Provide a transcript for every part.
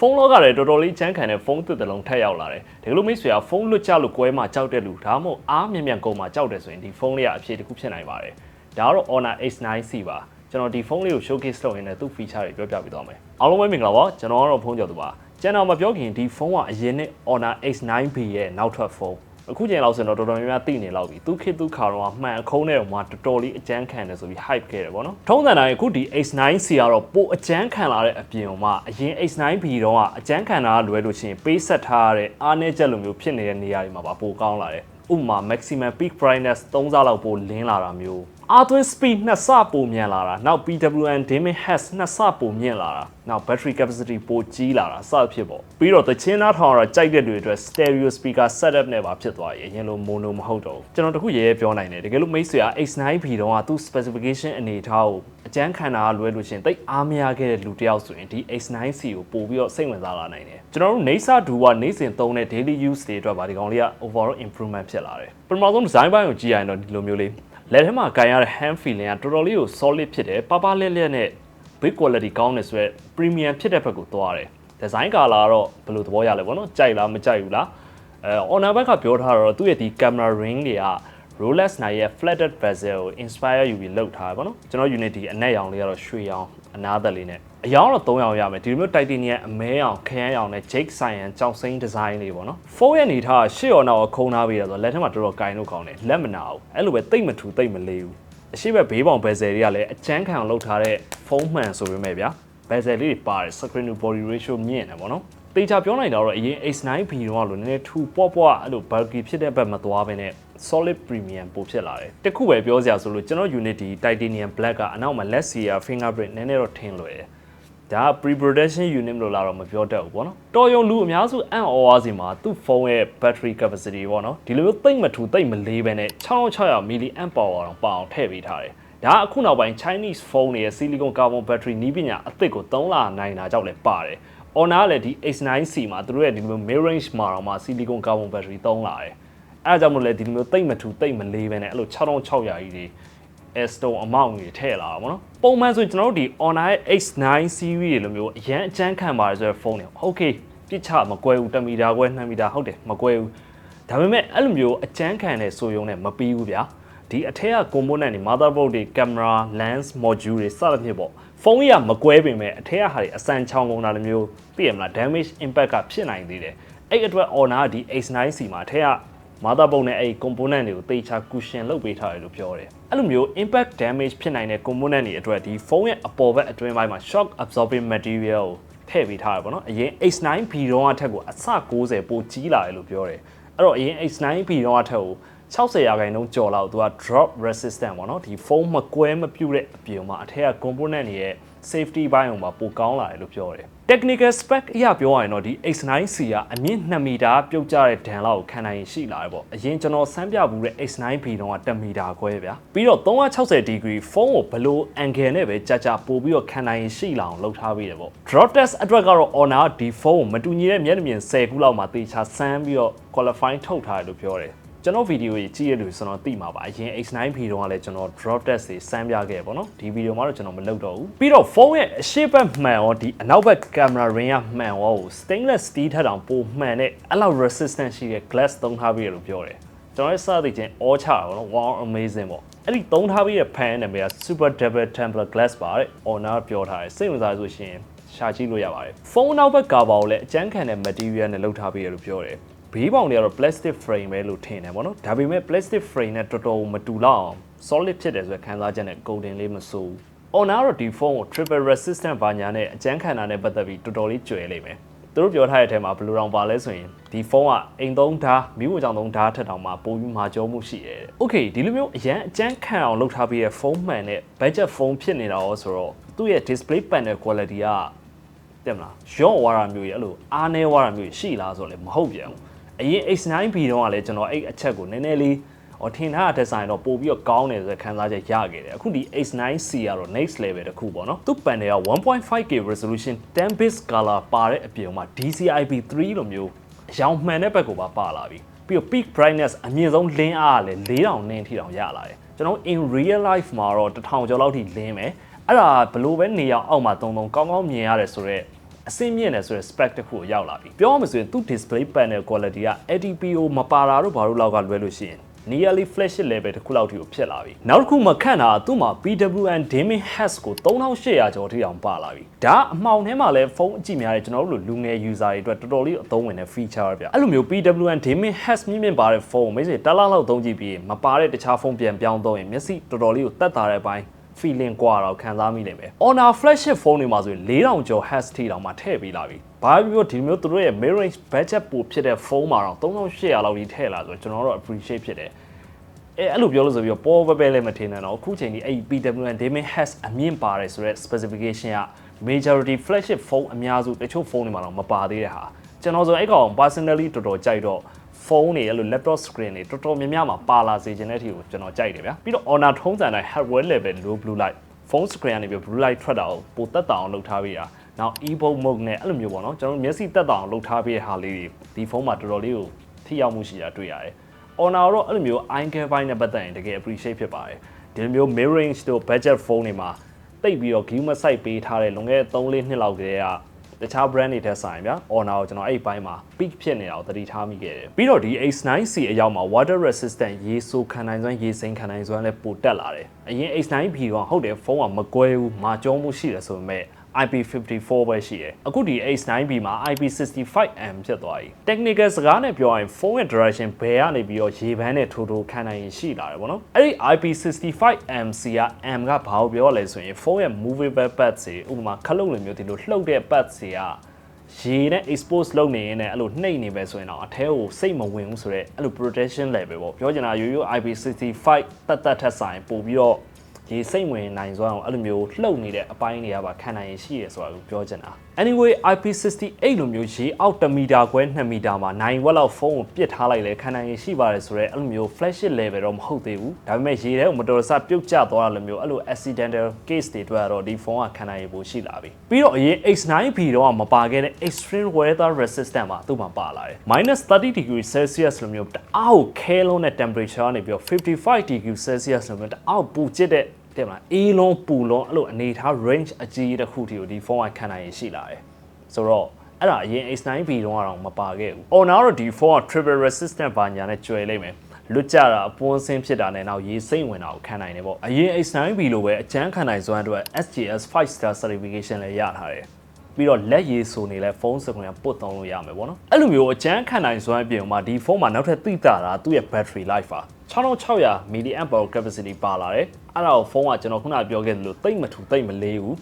ဖုန်းလောကလည်းတော်တော်လေးချမ်းခံတဲ့ဖုန်းသစ်တစ်လုံးထပ်ရောက်လာတယ်ဒီလိုမိတ်ဆွေကဖုန်းလွတ်ကြလို့ကွဲမှာကြောက်တဲ့လူဒါမှမဟုတ်အားမြန်မြန်ကုန်မှာကြောက်တယ်ဆိုရင်ဒီဖုန်းလေးကအဖြေတစ်ခုဖြစ်နိုင်ပါတယ်ဒါကတော့ Honor X9C ပါကျွန်တော်ဒီဖုန်းလေးကို showcase လုပ်ရင်းနဲ့သူ့ feature တွေပြောပြပေးသွားမယ်အားလုံးပဲမင်္ဂလာပါကျွန်တော်ကတော့ဖုန်းကြော်သူပါကျွန်တော်မပြောခင်ဒီဖုန်းကအရင်နဲ့ Honor X9B ရဲ့နောက်ထပ်ဖုန်း အခုချိန်လောက်ဆိုရင်တော့တော်တော်များများသိနေလောက်ပြီသူခေတ်သူခါတော့မှန်အခုံးတဲ့ဟိုမှာတော်တော်လေးအကျန်းခံတယ်ဆိုပြီး hype ခဲ့တယ်ဗောနော်ထုံးစံတိုင်းအခုဒီ X9C ကတော့ပိုအကျန်းခံလာတဲ့အပြင်ဟိုမှာအရင် X9B တော့ကအကျန်းခံတာလွယ်လို့ရှိရင်ပေးဆက်ထားရတဲ့အားနည်းချက်လိုမျိုးဖြစ်နေတဲ့နေရာတွေမှာပါပိုကောင်းလာတယ်ဥပမာ maximum peak brightness 3ဆလောက်ပိုလင်းလာတာမျိုး အားသွင်း speed 2ဆပိုမြန်လာတာနောက် PWM dimming hash 2ဆပိုမြင့်လာတာနောက် battery capacity ပိုကြီးလာတာစသဖြင့်ပေါ့ပြီးတော့တချင်းသားထောင်ရကြိုက်တဲ့တွေအတွက် stereo speaker setup နဲ့ပါဖြစ်သွားရင်အရင်လို mono မဟုတ်တော့ဘူးကျွန်တော်တခုရဲရဲပြောနိုင်တယ်တကယ်လို့မိတ်ဆွေက X9B တော့ကသူ့ specification အနေထားကိုအကျန်းခံတာလွဲလို့ရှရင်တိတ်အားမရခဲ့တဲ့လူတစ်ယောက်ဆိုရင်ဒီ X9C ကိုပို့ပြီးတော့စိတ်ဝင်စားလာနိုင်တယ်ကျွန်တော်တို့ Nexa 2ကနေ့စဉ်သုံးတဲ့ daily use တွေအတွက်ပါဒီကောင်လေးက overall improvement ဖြစ်လာတယ်ပထမဆုံး design ဘိုင်းကိုကြည့်ရရင်တော့ဒီလိုမျိုးလေး လက်ထဲမှာကင်ရတဲ့ hand feeling ကတော်တော်လေးကို solid ဖြစ်တယ်ပပလက်လက်နဲ့ big quality ကောင်းတယ်ဆိုတော့ premium ဖြစ်တဲ့ဘက်ကိုသွားတယ် design color ကတော့ဘယ်လိုသဘောရလဲပေါ့နော်ကြိုက်လားမကြိုက်ဘူးလားအဲ honor ဘက်ကပြောထားတော့သူ့ရဲ့ဒီ camera ring တွေက Rolex နိုင်ရဲ့ flatted bezel ကို inspire ယူပြီးလုပ်ထားတယ်ပေါ့နော်ကျွန်တော် Unity အနက်ရောင်လေးကတော့ရွှေရောင် အနားသက်လေးနဲ့အရောင်တော့3ရောင်ရမယ်ဒီလိုမျိုး titanium အမဲရောင်ခရမ်းရောင်နဲ့ Jake Cyan ကြောက်စိမ်း design လေးပေါ့နော်ဖုန်းရဲ့အနေထားရှေ့ရောနောက်ခုံထားပြီးရဆိုတော့လက်ထက်မှာတော်တော်ကင်လို့ကောင်းတယ်လက်မနာဘူးအဲ့လိုပဲတိတ်မထူတိတ်မလေးဘူးအရှိဘက်ဘေးပေါင် bezel တွေကလည်းအချမ်းခံအောင်လုပ်ထားတဲ့ဖုန်းမှန်ဆိုပေမဲ့ဗျာ bezel လေးတွေပါတယ် screen to body ratio မြင့်တယ်ပေါ့နော်တေချာပြောနိုင်တာတော့အရင် X9B တော့လို့နည်းနည်းထူပေါ့ပေါ့အဲ့လို bulky ဖြစ်တဲ့ဘက်မသွားဘဲနဲ့ solid premium ပိုဖြစ်လာတယ်တခုပဲပြောစရာဆိုလို့ကျွန်တော် Unity Titanium Black ကအနောက်မှာ less seer fingerprint နည်းနည်းတော့ထင်လွယ်တယ်ဒါက pre-production unit လို့လာတော့မပြောတတ်ဘူးပေါ့နော်တော်ရုံလူအများစုအံ့ဩဝါးစီမှာသူ့ဖုန်းရဲ့ battery capacity ပေါ့နော်ဒီလိုမျိုးသိမ့်မထူသိမ့်မလေးပဲနဲ့6600 mAh power တော့ပါအောင်ထည့်ပေးထားတယ်ဒါကအခုနောက်ပိုင်း Chinese phone တွေရဲ့ silicon carbon battery နီးပညာအသစ်ကိုသုံးလာနိုင်တာကြောင့်လည်းပါတယ် Honor လည်းဒီ X9C မှာသူတို့ရဲ့ဒီလို mid range မှာတော့မှ silicon carbon battery သုံးလာတယ် အဲဒါကြောင့်မို့လဲဒီလိုမျိုးတိတ်မထူတိတ်မလေးပဲနဲ့အဲ့လို6600ကြီးတွေ S-Stone အမောင့်ကြီးထည့်လာတာပေါ့နော်ပုံမှန်ဆိုကျွန်တော်တို့ဒီ Honor ရဲ့ X9 series တွေလိုမျိုးအရန်အချမ်းခံပါတယ်ဆိုတဲ့ဖုန်းတွေ Okay ပြစ်ချမကွဲဘူး1မီတာကွဲ2မီတာဟုတ်တယ်မကွဲဘူးဒါပေမဲ့အဲ့လိုမျိုးအချမ်းခံတဲ့ဆိုရုံနဲ့မပြီးဘူးဗျာဒီအထက်က component တွေ motherboard တွေ camera lens module တွေစသဖြင့်ပေါ့ဖုန်းကြီးကမကွဲပေမဲ့အထက်ကဟာတွေအစမ်းချောင်းကုန်တာလိုမျိုးသိရမလား damage impact ကဖြစ်နိုင်သေးတယ်အဲ့အတွက် Honor ဒီ X9C မှာအထက်က motherboard နဲ့အဲ့ဒီ component တွေကိုတေချာ cushion လုပ်ပေးထားတယ်လို့ပြောတယ်အဲ့လိုမျိုး impact damage ဖြစ်နိုင်တဲ့ component တွေအတွက်ဒီဖုန်းရဲ့အပေါ်ဘက်အတွင်းပိုင်းမှာ shock absorbing material ကိုထည့်ပေးထားတယ်ပေါ့နော်အရင် X9B တော့အထက်ကိုအဆ90ပိုကြီးလာတယ်လို့ပြောတယ်အဲ့တော့အရင် X9B တော့အထက်ကို60ရာခိုင်နှုန်းကျော်လောက်သူက drop resistant ပေါ့နော်ဒီဖုန်းမကွဲမပြုတ်တဲ့အပြင်မှာအထက်က component တွေရဲ့ safety ဘိုင်းအောင်မှာပိုကောင်းလာတယ်လို့ပြောတယ် technical spec အရပြောရရင်တော့ဒီ X9C ကအမြင့်2မီတာပြုတ်ကျတဲ့ဒဏ်လောက်ကိုခံနိုင်ရှိလာတယ်ပေါ့အရင်ကျွန်တော်စမ်းပြဘူးတဲ့ X9B တော့က1မီတာခွဲဗျာပြီးတော့360 degree ဖုန်းကိုဘလို့ angle နဲ့ပဲကြာကြာပို့ပြီးတော့ခံနိုင်ရှိလာအောင်လုပ်ထားပေးတယ်ပေါ့ drop test အတွက်ကတော့ Honor ဒီဖုန်းကိုမတူညီတဲ့မျက်နှာပြင်10ခုလောက်မှာတေချာစမ်းပြီးတော့ qualify ထုတ်ထားတယ်လို့ပြောတယ် ကျွန်တော်ဗီဒီယိုကြီးကြည့်ရလို့ကျွန်တော်သိမှာပါအရင် X9B တုန်းကလည်းကျွန်တော် drop test တွေစမ်းပြခဲ့ပေါ့နော်ဒီဗီဒီယိုမှာတော့ကျွန်တော်မလုပ်တော့ဘူးပြီးတော့ဖုန်းရဲ့အရှိတ်ဘက်မှန်ရောဒီအနောက်ဘက် camera ring ကမှန်ရောကို stainless steel ထက်တောင်ပိုမှန်တဲ့အဲ့လောက် resistant ရှိတဲ့ glass သုံးထားပြီးရလို့ပြောတယ်ကျွန်တော်ရဲ့စသည့်ချင်း all ချတာပေါ့နော် wow amazing ပေါ့အဲ့ဒီသုံးထားပြီးတဲ့ pan နာမည်က super double tempered glass ပါတဲ့ honor ပြောထားတယ်စိတ်ဝင်စားဆိုရှင်ရှာကြည့်လို့ရပါတယ်ဖုန်းနောက်ဘက်ကာဘာကိုလည်းအကျန်းခံတဲ့ material နဲ့လုပ်ထားပြီးရလို့ပြောတယ် ဘေးပေါင်တွေကတော့ plastic frame ပဲလို့ထင်တယ်ပေါ့နော်ဒါပေမဲ့ plastic frame နဲ့တော်တော်မတူလောက်အောင် solid ဖြစ်တယ်ဆိုတဲ့ခံစားချက်နဲ့ golden လေးမစိုးဘူး Honor တော့ဒီဖုန်းကို triple resistant ဘာညာနဲ့အကျန်းခံတာနဲ့ပတ်သက်ပြီးတော်တော်လေးကျွဲလိမ့်မယ်သူတို့ပြောထားတဲ့အထက်မှာဘယ်လိုတောင်ပါလဲဆိုရင်ဒီဖုန်းကအိမ်သုံးဓာတ်မိဖို့ကြောင့်သုံးဓာတ်ထက်တောင်မှပိုပြီးမာကျောမှုရှိတယ်တဲ့။ Okay ဒီလိုမျိုးအရန်အကျန်းခံအောင်လုပ်ထားပြီးတဲ့ဖုန်းမှန်တဲ့ budget ဖုန်းဖြစ်နေတာရောဆိုတော့သူ့ရဲ့ display panel quality ကတဲ့မလားရော့ဝါတာမျိုးကြီးအဲ့လိုအားနေဝါတာမျိုးကြီးရှိလားဆိုတော့လည်းမဟုတ်ပြန်ဘူး အရင် X9B တော့ကလည်းကျွန်တော်အဲ့အချက်ကိုနည်းနည်းလေးဟောထင်ထားတဲ့ design တော့ပို့ပြီးတော့ကောင်းတယ်ဆိုတဲ့ခံစားချက်ရခဲ့တယ်အခုဒီ X9C ကတော့ next level တစ်ခုပေါ့နော်သူ့ panel က 1.5K resolution 10 bits color ပါတဲ့အပြင်မှာ DCI-P3 လိုမျိုးအရောင်မှန်တဲ့ဘက်ကိုပါပါလာပြီပြီးတော့ peak brightness အမြင့်ဆုံးလင်းအားကလည်း4000နင်းထိတောင်ရလာတယ်ကျွန်တော် in real life မှာတော့1000ကျော်လောက်ထိလင်းမယ်အဲ့ဒါဘလို့ပဲနေအောင်အောက်မှာတုံတုံကောင်းကောင်းမြင်ရတယ်ဆိုတော့ အဆင့်မြင့်တယ်ဆိုတဲ့ spec တစ်ခုကိုရောက်လာပြီပြောရမှာဆိုရင်သူ့ display panel quality က ATPO မပါတာတို့ဘာလို့လောက်ကလွဲလို့ရှိရင် nearly flagship level တစ်ခုလောက်ထိကိုဖြစ်လာပြီနောက်တစ်ခုမခန့်တာသူ့မှာ PWM dimming heads ကို3800ကျော်ထိအောင်ပါလာပြီဒါအမှောင်ထဲမှာလည်းဖုန်းအကြည့်များတဲ့ကျွန်တော်တို့လိုလူငယ် user တွေအတွက်တော်တော်လေးအသုံးဝင်တဲ့ feature ပဲဗျအဲ့လိုမျိုး PWM dimming heads မြင့်မြင့်ပါတဲ့ဖုန်းမိတ်ဆွေတက်လောက်လောက်သုံးကြည့်ပြီးမပါတဲ့တခြားဖုန်းပြန်ပြောင်းသုံးရင်မျက်စိတော်တော်လေးကိုတက်တာတဲ့အပိုင်း feeling กว่าတော့ခံစားမိနိုင်မယ် Honor flagship phone တွေမှာဆိုရင်4000ကျော် hertz ထိတောင်မှထည့်ပေးလာပြီဘာပြောဒီမျိုးသူတို့ရဲ့ mid range budget ပိုဖြစ်တဲ့ဖုန်းမှာတော့3800လောက်ကြီးထည့်လာဆိုတော့ကျွန်တော်တို့ appreciate ဖြစ်တယ်အဲအဲ့လိုပြောလို့ဆိုပြီးတော့ပေါ်ပဲပဲလည်းမထင်နဲ့တော့အခုချိန်ဒီအဲ့ PWM Demon has အမြင့်ပါတယ်ဆိုတော့ specification က majority flagship phone အများစုတချို့ဖုန်းတွေမှာတော့မပါသေးတဲ့ဟာကျွန်တော်ဆိုအဲ့ကောင် personally တော်တော်ကြိုက်တော့ ဖုန်းတွေအဲ့လို laptop screen တွေတော်တော်များများမှာပါလာစေခြင်းတဲ့အထိကိုကျွန်တော်ကြိုက်တယ်ဗျာပြီးတော့ Honor ထုံးစံတိုင်း hardware level low blue light phone screen ကနေပြီး blue light ထွက်တာကိုပိုတက်တာအောင်လုပ်ထားပေးတာနောက် e-book mode နဲ့အဲ့လိုမျိုးပေါ့နော်ကျွန်တော်မျက်စိတက်တာအောင်လုပ်ထားပေးတဲ့ဟာလေးတွေဒီဖုန်းမှာတော်တော်လေးကိုထိရောက်မှုရှိတာတွေ့ရတယ် Honor တော့အဲ့လိုမျိုး icon ဘိုင်းနဲ့ပတ်သက်ရင်တကယ် appreciate ဖြစ်ပါတယ်ဒီလိုမျိုး mid range တို့ budget phone တွေမှာတိတ်ပြီးတော့ view မဆိုင်ပေးထားတဲ့လွန်ခဲ့တဲ့3-4နှစ်လောက်ကတည်းက တခြား brand တွေထက်ဆိုင်ဗျာ Honor ကိုကျွန်တော်အဲ့ဒီဘိုင်းမှာ peak ဖြစ်နေတာကိုသတိထားမိခဲ့တယ်ပြီးတော့ဒီ H9C အရောက်မှာ water resistant ရေဆိုးခံနိုင်စွမ်းရေစိမ်းခံနိုင်စွမ်းလည်းပိုတက်လာတယ်အရင် H9B ကဟုတ်တယ်ဖုန်းကမကွဲဘူးမာကျောမှုရှိတယ်ဆိုပေမဲ့ IP54 ပဲရှိတယ်အခုဒီ H9B မှာ IP65M ဖြစ်သွားပြီ technical စကားနဲ့ပြောရင်ဖုန်းရဲ့ direction ဘယ်ကနေပြီးတော့ရေပန်းနဲ့ထိုးထိုးခံနိုင်ရင်ရှိလာတယ်ဗောနော်အဲ့ဒီ IP65M စီက M ကဘာကိုပြောလဲဆိုရင်ဖုန်းရဲ့ movable pads တွေဥပမာခလုတ်လိုမျိုးဒီလိုလှုပ်တဲ့ pads တွေကရေနဲ့ expose လုပ်နေရင်လည်းအဲ့လိုနှိမ့်နေပဲဆိုရင်တော့အထဲကိုစိတ်မဝင်ဘူးဆိုတော့အဲ့လို protection level ပေါ့ပြောချင်တာရိုးရိုး IP65 တက်တက်ထက်ဆိုင်ပို့ပြီးတော့ ရေစိတ်ဝင်နိုင်စွမ်းအောင်အဲ့လိုမျိုးလှုပ်နေတဲ့အပိုင်းတွေကပါခံနိုင်ရရှိရဆိုတာကိုပြောချင်တာ anyway IP68 လိုမျိုးရေအောက်1မီတာခွဲ2မီတာမှာ9ဝက်လောက်ဖုန်းကိုပစ်ထားလိုက်လဲခံနိုင်ရရှိပါတယ်ဆိုတော့အဲ့လိုမျိုး flagship level တော့မဟုတ်သေးဘူးဒါပေမဲ့ရေထဲကိုမတော်တဆပြုတ်ကျသွားတာလိုမျိုးအဲ့လို accidental case တွေတွေ့တော့ဒီဖုန်းကခံနိုင်ရဖို့ရှိလာပြီပြီးတော့အရင် X9B တော့မပါခဲ့တဲ့ extreme weather resistant မှာသူ့မှာပါလာတယ် -30 degree celsius လိုမျိုးတအားကိုခဲလုံးတဲ့ temperature ကနေပြီးတော့55 degree celsius လိုမျိုးတအားပူကျစ်တဲ့ တဲ့မလားအေးလုံးပူလုံးအဲ့လိုအနေထား range အကြီးတစ်ခုတည်းကိုဒီဖုန်းကခံနိုင်ရရှိလာတယ်ဆိုတော့အဲ့ဒါအရင် X9B တုန်းကတော့မပါခဲ့ဘူး။ Honor ကတော့ဒီဖုန်းက triple resistant ဘာညာနဲ့ကျွယ်လိုက်မယ်။လွတ်ကြတာအပွန်းဆင်းဖြစ်တာနဲ့နောက်ရေးစိမ့်ဝင်တာကိုခံနိုင်တယ်ပေါ့။အရင် X9B လိုပဲအကျန်းခံနိုင်စွမ်းအတွက် SGS 5 star certification လည်းရထားတယ်။ ပြီးတော့လက်ရည်ဆိုနေလဲဖုန်းစကွန်ကပုတ်သုံးလို့ရမယ်ပေါ့နော်အဲ့လိုမျိုးအကျန်းခံနိုင်စွမ်းအပြင်မှာဒီဖုန်းမှာနောက်ထပ်သိတာတာသူ့ရဲ့ battery life ပါ6600 milliamp hour capacity ပါလာတယ်အဲ့ဒါကိုဖုန်းကကျွန်တော်ခုနပြောခဲ့သလိုတိတ်မထူတိတ်မလေးဘူး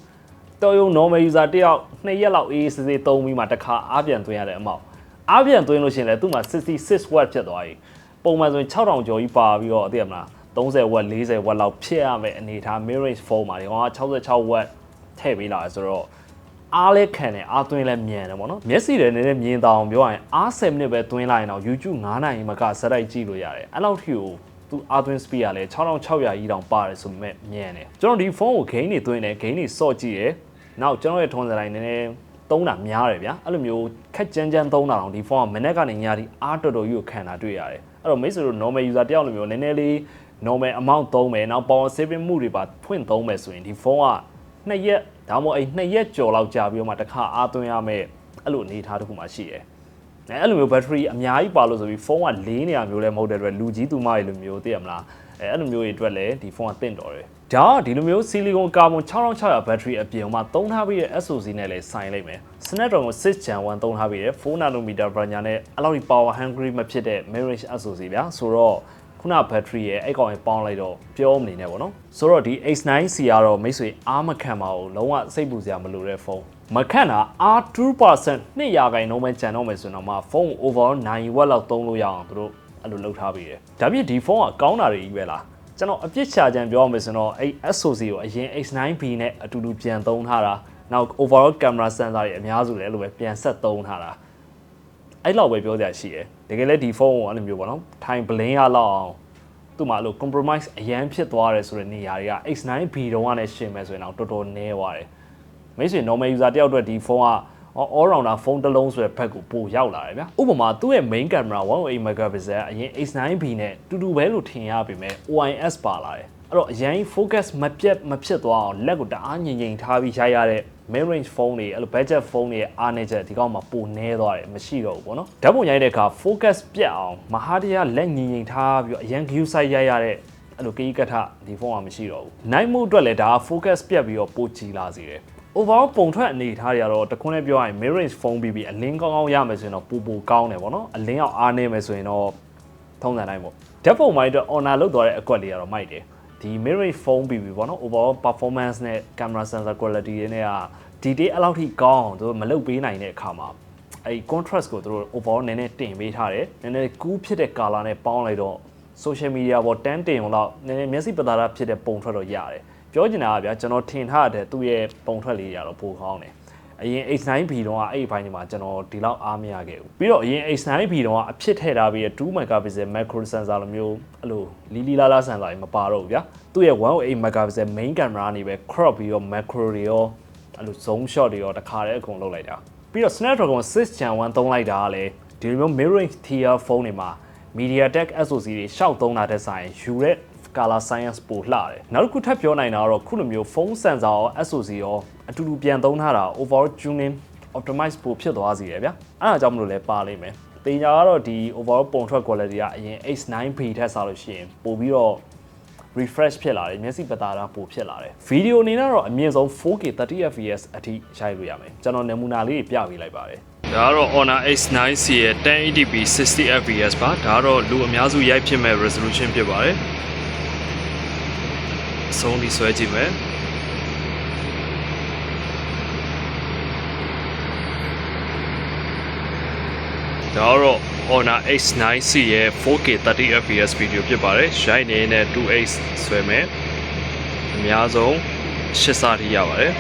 တော်ရုံ normal user တယောက်2ရက်လောက်အေးအေးဆေးဆေးသုံးပြီးမှတစ်ခါအားပြန်သွင်းရတဲ့အမောက်အားပြန်သွင်းလို့ရှိရင်လည်းသူ့မှာ66 watt ဖြစ်သွားပြီပုံမှန်ဆိုရင်6000ကျော်ကြီးပါပြီးတော့သိရမလား30 watt 40 watt လောက်ဖြစ်ရမယ်အနေထား mid range phone မှာဒီကောင်က66 watt ထည့်ပေးလာတယ်ဆိုတော့ အားလဲခံတယ်အားသွင်းလဲမြန်တယ်ပေါ့နော်မျက်စိလည်းနည်းနည်းမြင်တောင်ပြောရရင်အား10မိနစ်ပဲသွင်းလိုက်ရင်တော့ YouTube 9နိုင်မကစက်တိုက်ကြည့်လို့ရတယ်အဲ့လောက်ထိကိုသူအားသွင်း speed ကလည်း6600ကြီးတောင်ပါတယ်ဆိုပေမဲ့မြန်တယ်ကျွန်တော်ဒီဖုန်းကို gain တွေသွင်းတယ် gain တွေစော့ကြည့်ရယ်နောက်ကျွန်တော်ရဲ့ထုံးစံတိုင်းနည်းနည်းသုံးတာများတယ်ဗျာအဲ့လိုမျိုးခက်ကြမ်းကြမ်းသုံးတာတော့ဒီဖုန်းကမနေ့ကနေညဒီအားတော်တော်ကြီးကိုခံတာတွေ့ရတယ်အဲ့တော့မိတ်ဆွေတို့ normal user တယောက်လိုမျိုးနည်းနည်းလေး normal amount သုံးမယ်နောက် power saving မှုတွေပါဖွင့်သုံးမယ်ဆိုရင်ဒီဖုန်းကနှစ်ရက် ဒါမှမဟုတ်အဲ့နှစ်ရက်ကျော်လောက်ကြာပြီးတော့မှတစ်ခါအားသွင်းရမယ်အဲ့လိုအနေအထားတစ်ခုမှရှိတယ်အဲအဲ့လိုမျိုး battery အများကြီးပါလို့ဆိုပြီးဖုန်းကလေးနေရမျိုးလည်းမဟုတ်တဲ့အတွက်လူကြီးသူမတွေလိုမျိုးသိရမလားအဲအဲ့လိုမျိုးတွေအတွက်လည်းဒီဖုန်းကတင့်တော်တယ်ဒါကဒီလိုမျိုးဆီလီကွန်ကာဗွန်6600 battery အပြင်မှာသုံးထားပြီးတဲ့ SoC နဲ့လည်းဆိုင်လိုက်မယ် Snapdragon 6 Gen 1သုံးထားပြီးတဲ့4 nanometer Branya နဲ့အဲ့လောက်ဒီ power hungry မဖြစ်တဲ့ mid-range SoC ဗျာဆိုတော့ ခုန battery ရဲ့အဲ့ကောင်ရဲ့ပေါင်းလိုက်တော့ပြောမနေနဲ့ပေါ့နော်ဆိုတော့ဒီ X9C ကတော့မိတ်ဆွေအားမခံပါဘူးလုံးဝစိတ်ပူစရာမလိုတဲ့ဖုန်းမခန့်တာ R2% 2ရာခိုင်နှုန်းပဲကျန်တော့မယ်ဆိုတော့မှဖုန်း overall 9 watt လောက်သုံးလို့ရအောင်သူတို့အဲ့လိုလုပ်ထားပြီးတယ်ဒါပြည့်ဒီဖုန်းကကောင်းတာတွေကြီးပဲလားကျွန်တော်အပြစ်ချကြံပြောရမယ်ဆိုတော့အဲ့ SoC ကိုအရင် X9B နဲ့အတူတူပြန်သုံးထားတာနောက် overall camera sensor တွေအများစုလည်းအဲ့လိုပဲပြန်ဆက်သုံးထားတာ အဲ့လောက်ပဲပြောစရာရှိတယ်တကယ်လည်းဒီဖုန်းကိုအဲ့လိုမျိုးပေါ့နော်ထိုင် blink ရလောက်အောင်သူ့မှာအဲ့လို compromise အရန်ဖြစ်သွားတယ်ဆိုတဲ့နေရာတွေက X9B တုန်းကလည်းရှင်းမယ်ဆိုရင်တော့တော်တော်နည်းသွားတယ်မိတ်ဆွေ normal user တယောက်အတွက်ဒီဖုန်းက all rounder ဖုန်းတစ်လုံးဆိုတဲ့ဘက်ကိုပို့ရောက်လာတယ်ဗျာဥပမာသူ့ရဲ့ main camera 108 megapixel အရင် X9B နဲ့တူတူပဲလို့ထင်ရပေမဲ့ OIS ပါလာတယ်အဲ့တော့အရင် focus မပြတ်မဖြစ်သွားအောင်လက်ကိုတအားငြိမ်ငြိမ်ထားပြီးရိုက်ရတဲ့ mid range phone တွေအဲ့လို budget phone တွေရဲ့အားနည်းချက်ဒီကောင်မှာပိုနေသွားတယ်မရှိတော့ဘူးပေါ့နော်ဓာတ်ပုံရိုက်တဲ့အခါ focus ပြတ်အောင်မဟာတရားလက်ငြိမ်ငြိမ်ထားပြီးတော့အရန် view site ရိုက်ရတဲ့အဲ့လိုကိကထဒီဖုန်းကမရှိတော့ဘူး night mode အတွက်လည်းဒါက focus ပြတ်ပြီးတော့ပိုကြည်လာစေတယ် overall ပုံထွက်အနေထားတွေကတော့တခွန်းနဲ့ပြောရရင် mid range phone ပြီးပြီးအလင်းကောင်းကောင်းရမယ်ဆိုရင်တော့ပူပူကောင်းတယ်ပေါ့နော်အလင်းအောင်အားနေမယ်ဆိုရင်တော့ထုံးစံတိုင်းပေါ့ဓာတ်ပုံမိုင်းအတွက် honor လောက်သွားတဲ့အကွက်လေးကတော့မိုက်တယ် ဒီ mid range phone ပြီးပြီးပေါ့နော် overall performance နဲ့ camera sensor quality တွေနဲ့က detail အဲ့လောက်ထိကောင်းအောင်သူတို့မလုပ်ပေးနိုင်တဲ့အခါမှာအဲ့ contrast ကိုသူတို့ overall နည်းနည်းတင်ပေးထားတယ်နည်းနည်းကူးဖြစ်တဲ့ color နဲ့ပေါင်းလိုက်တော့ social media ပေါ်တန်းတင်အောင်တော့နည်းနည်းမျက်စိပတာဖြစ်တဲ့ပုံထွက်တော့ရတယ်ပြောချင်တာကဗျာကျွန်တော်ထင်ထားတဲ့သူ့ရဲ့ပုံထွက်လေးရတော့ပိုကောင်းတယ် အရင် H9B တုန်းကအဲ့ဒီဘိုင်းဒီမှာကျွန်တော်ဒီလောက်အားမရခဲ့ဘူးပြီးတော့အရင် H9B တုန်းကအဖြစ်ထည့်ထားပြီးတဲ့2 megapixel macro sensor လိုမျိုးအဲ့လိုလီလီလာလာ sensor တွေမပါတော့ဘူးဗျာသူ့ရဲ့108 megapixel main camera နေပဲ crop ပြီးတော့ macro တွေရောအဲ့လို zoom shot တွေရောတခါတည်းအကုန်လုပ်လိုက်တာပြီးတော့ Snapdragon 6 Gen 1သုံးလိုက်တာကလည်းဒီလိုမျိုး mid range tier phone တွေမှာ MediaTek SoC တွေရှောက်သုံးတာတဲ့ဆိုင်ယူတဲ့ color science ပိုလှတယ်နောက်တစ်ခုထပ်ပြောနိုင်တာကတော့ခုလိုမျိုး phone sensor ရော SoC ရောအတူတူပြန်သုံးထားတာ overall tuning optimize ပိုဖြစ်သွားစေတယ်ဗျာအဲ့ဒါကြောင့်မလို့လဲပါလိမ့်မယ်တင်ညာကတော့ဒီ overall ပုံထွက် quality ကအရင် H9B ထက်စားလို့ရှိရင်ပိုပြီးတော့ refresh ဖြစ်လာတယ်မျက်စိပတာတာပိုဖြစ်လာတယ်ဗီဒီယိုအနေနဲ့တော့အမြင့်ဆုံး 4K 30 fps အထိရိုက်လို့ရမယ်ကျွန်တော်နမူနာလေးပြပေးလိုက်ပါတယ်ဒါကတော့ Honor X9C ရဲ့ 1080p 60 fps ပါဒါကတော့လူအများစုရိုက်ဖြစ်မဲ့ resolution ဖြစ်ပါတယ် အဆုံးဒီဆွဲကြည့်မယ်ဒါကတော့ Honor X9C ရဲ့ 4K 30 fps ဗီဒီယိုဖြစ်ပါတယ်ရိုက်နေတဲ့ 2x ဆွဲမယ်အများဆုံး8စာထိရပါတယ်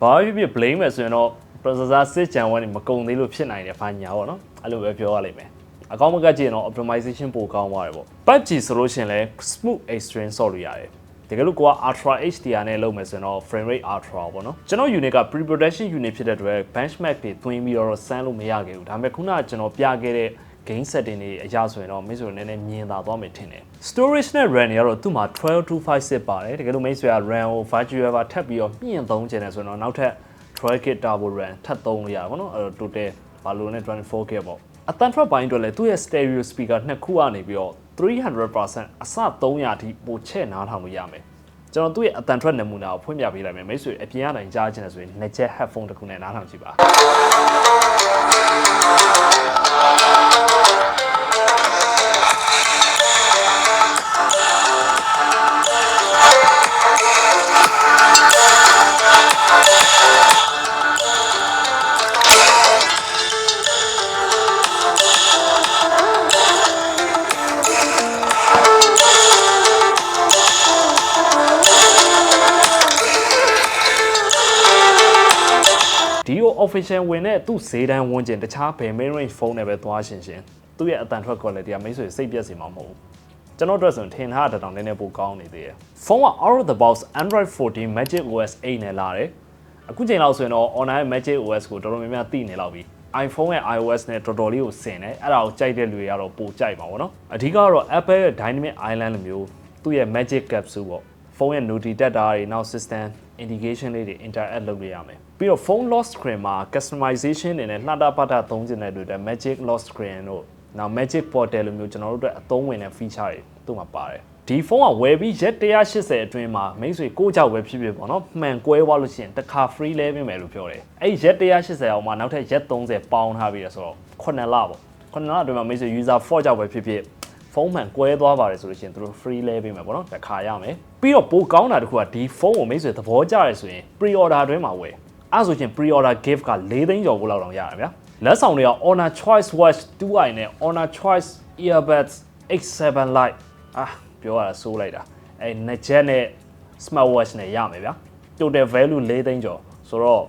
ဘာဖြစ်ဖြစ် blame မယ်ဆိုရင်တော့ processor 6 gen 1နေမကုန်သေးလို့ဖြစ်နိုင်တယ်ဘာညာပေါ့နော်အဲ့လိုပဲပြောရလိမ့်မယ်အကောင့်မကကြည့်ရင်တော့ optimization ပိုကောင်းသွားတယ်ပေါ့ PUBG ဆိုလို့ရှိရင်လည်း smooth extreme ဆော့လို့ရတယ်တကယ်လို့ကိုက ultra HDR နဲ့လုပ်မယ်ဆိုရင်တော့ frame rate ultra ပေါ့နော်ကျွန်တော် unit က pre-production unit ဖြစ်တဲ့အတွက် benchmark တွေသွင်းပြီးတော့ဆန်းလို့မရခဲ့ဘူးဒါပေမဲ့ခုနကကျွန်တော်ပြခဲ့တဲ့ gain setting တွေအရာဆိုရင်တော့မိတ်ဆွေနည်းနည်းမြင်သာသွားမယ်ထင်တယ် storage နဲ့ RAM တွေကတော့သူ့မှာ12256ပါတယ်တကယ်လို့မိတ်ဆွေက RAM ကို virtual ပါထပ်ပြီးတော့မြင့်သုံးချင်တယ်ဆိုတော့နောက်ထပ် 12GB turbo RAM ထပ်သုံးလို့ရပါဘောနော်အဲ့တော့ total ဘာလို့လဲ 24GB ပေါ့အတန်ထွက်ပိုင်းအတွက်လည်းသူ့ရဲ့ stereo speaker နှစ်ခုကနေပြီးတော့300%အစ300အထိပိုချဲ့နားထောင်လို့ရမယ်ကျွန်တော်သူ့ရဲ့အတန်ထွက်နမူနာကိုဖွင့်ပြပေးလိုက်မယ်မိတ်ဆွေအပြင်ကနေကြားချင်တယ်ဆိုရင်နှစ်ချက် headphone တစ်ခုနဲ့နားထောင်ကြည့်ပါ official ဝင်တဲ့သူ့ဈေးတန်းဝန်းကျင်တခြားဘယ် main range phone နဲ့ပဲသွားရှင်ရှင်သူ့ရဲ့အတန်ထွက် quality ကမိတ်ဆွေစိတ်ပြက်စီမှာမဟုတ်ဘူးကျွန်တော်တို့ဆိုရင်ထင်ထားတဲ့တောင်နည်းနည်းပိုကောင်းနေသေးတယ်ဖုန်းက out of the box Android 14 Magic OS 8နဲ့လာတယ်အခုချိန်လောက်ဆိုရင်တော့ online Magic OS ကိုတော်တော်များများသိနေလောက်ပြီ iPhone ရဲ့ iOS နဲ့တော်တော်လေးကိုဆင်တယ်အဲ့ဒါကိုကြိုက်တဲ့လူတွေကတော့ပိုကြိုက်ပါဘောနော်အဓိကကတော့ Apple ရဲ့ Dynamic Island လိုမျိုးသူ့ရဲ့ Magic Capsule ပေါ့ဖုန်းရဲ့ Noti တက်တာတွေနောက် system indication လေးတွေ interact လုပ်လို့ရမယ် ပြီးတော့ phone lock screen မှာ customization တွေနဲ့လှတာပတာသုံးချင်တဲ့လူတွေ magic lock screen တို့နောက် magic portal လိုမျိုးကျွန်တော်တို့အတွက်အသုံးဝင်တဲ့ feature တွေသူ့မှာပါတယ်ဒီဖုန်းကဝယ်ပြီးရက်180အတွင်းမှာမိတ်ဆွေကိုကြောက်ပဲဖြစ်ဖြစ်ပေါ့နော်မှန်ကွဲသွားလို့ရှိရင်တစ်ခါ free လဲပေးမယ်လို့ပြောတယ်အဲ့ရက်180အောင်မှာနောက်ထပ်ရက်30ပေါင်းထားပြီးရဆိုတော့9လပေါ့9လအတွင်းမှာမိတ်ဆွေ user 4ကြောက်ပဲဖြစ်ဖြစ်ဖုန်းမှန်ကွဲသွားပါတယ်ဆိုလို့ရှိရင်သူတို့ free လဲပေးမယ်ပေါ့နော်တစ်ခါရမယ်ပြီးတော့ပိုကောင်းတာတစ်ခုကဒီဖုန်းကိုမိတ်ဆွေသဘောကျရဲဆိုရင် pre order အတွင်းမှာဝယ် အဲ့ဆိုရင် pre order gift က၄သိန်းကျော်ကိုလောက်တော့ရတယ်ဗျာလက်ဆောင်တွေက Honor Choice Watch 2i နဲ့ Honor Choice Earbuds X7 Lite အာပြောရတာစိုးလိုက်တာအဲနှစ်ချက်နဲ့ smart watch နဲ့ရမယ်ဗျာ total value ၄သိန်းကျော်ဆိုတော့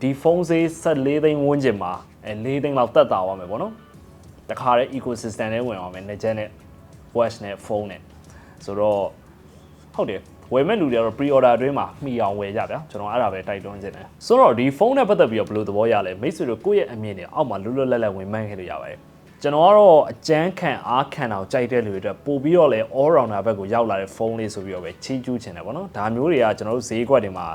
ဒီဖုန်းဈေး14သိန်းဝန်းကျင်မှာအဲ၄သိန်းလောက်တက်တာသွားမယ်ပေါ့နော်တခါတည်း ecosystem နဲ့ဝင်အောင်မယ်နှစ်ချက်နဲ့ watch နဲ့ phone နဲ့ဆိုတော့ဟုတ်တယ် ဝယ်မဲ့လူတွေကတော့ pre order အတွင်းမှာမှီအောင်ဝယ်ကြဗျာကျွန်တော်အဲ့ဒါပဲတိုက်တွန်းခြင်းတယ်ဆိုတော့ဒီဖုန်းနဲ့ပတ်သက်ပြီးတော့ဘယ်လိုသဘောရလဲမိတ်ဆွေတို့ကိုယ့်ရဲ့အမြင်တွေအောက်မှာလွတ်လွတ်လပ်လပ်ဝင်မှန်းခဲ့လို့ရပါတယ်ကျွန်ကျွန်တော်ကတော့အကျန်းခံအားခံအောင်ကြိုက်တဲ့လူတွေအတွက်ပို့ပြီးတော့လဲ all rounder ဘက်ကိုရောက်လာတဲ့ဖုန်းလေးဆိုပြီးတော့ပဲချီးကျူးချင်တယ်ပေါ့နော်ဒါမျိုးတွေကကျွန်တော်တို့ဈေးကွက်တွေမှာ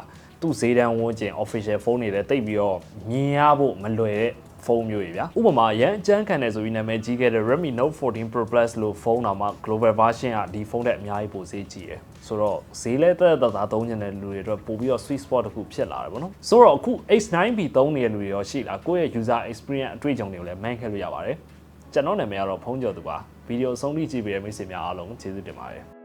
သူ့ဈေးတန်းဝန်းကျင် official ဖုန်းတွေလည်းတိတ်ပြီးတော့မြင်ရဖို့မလွယ်တဲ့ ဖုန်းမျိုးတွေဗျာဥပမာရန်အကျန်းခံတယ်ဆိုပြီးနာမည်ကြီးခဲ့တဲ့ Redmi Note 14 Pro Plus လို့ဖုန်းတော်မှာ global version ကဒီဖုန်းတဲ့အများကြီးပိုဈေးကြီးတယ်ဆိုတော့ဈေးလဲတက်တက်တာသုံးချင်တဲ့လူတွေအတွက်ပို့ပြီးတော့ sweet spot တစ်ခုဖြစ်လာတယ်ပေါ့နော်ဆိုတော့အခု H9B သုံးနေတဲ့လူတွေရောရှိလားကိုယ့်ရဲ့ user experience အတွေ့အကြုံတွေကိုလည်းမှန်းခဲ့လို့ရပါတယ်ကျွန်တော်နာမည်ကတော့ဖုန်းကျော်သူပါဗီဒီယိုအဆုံးထိကြည့်ပေးတဲ့မိတ်ဆွေများအားလုံးကျေးဇူးတင်ပါတယ်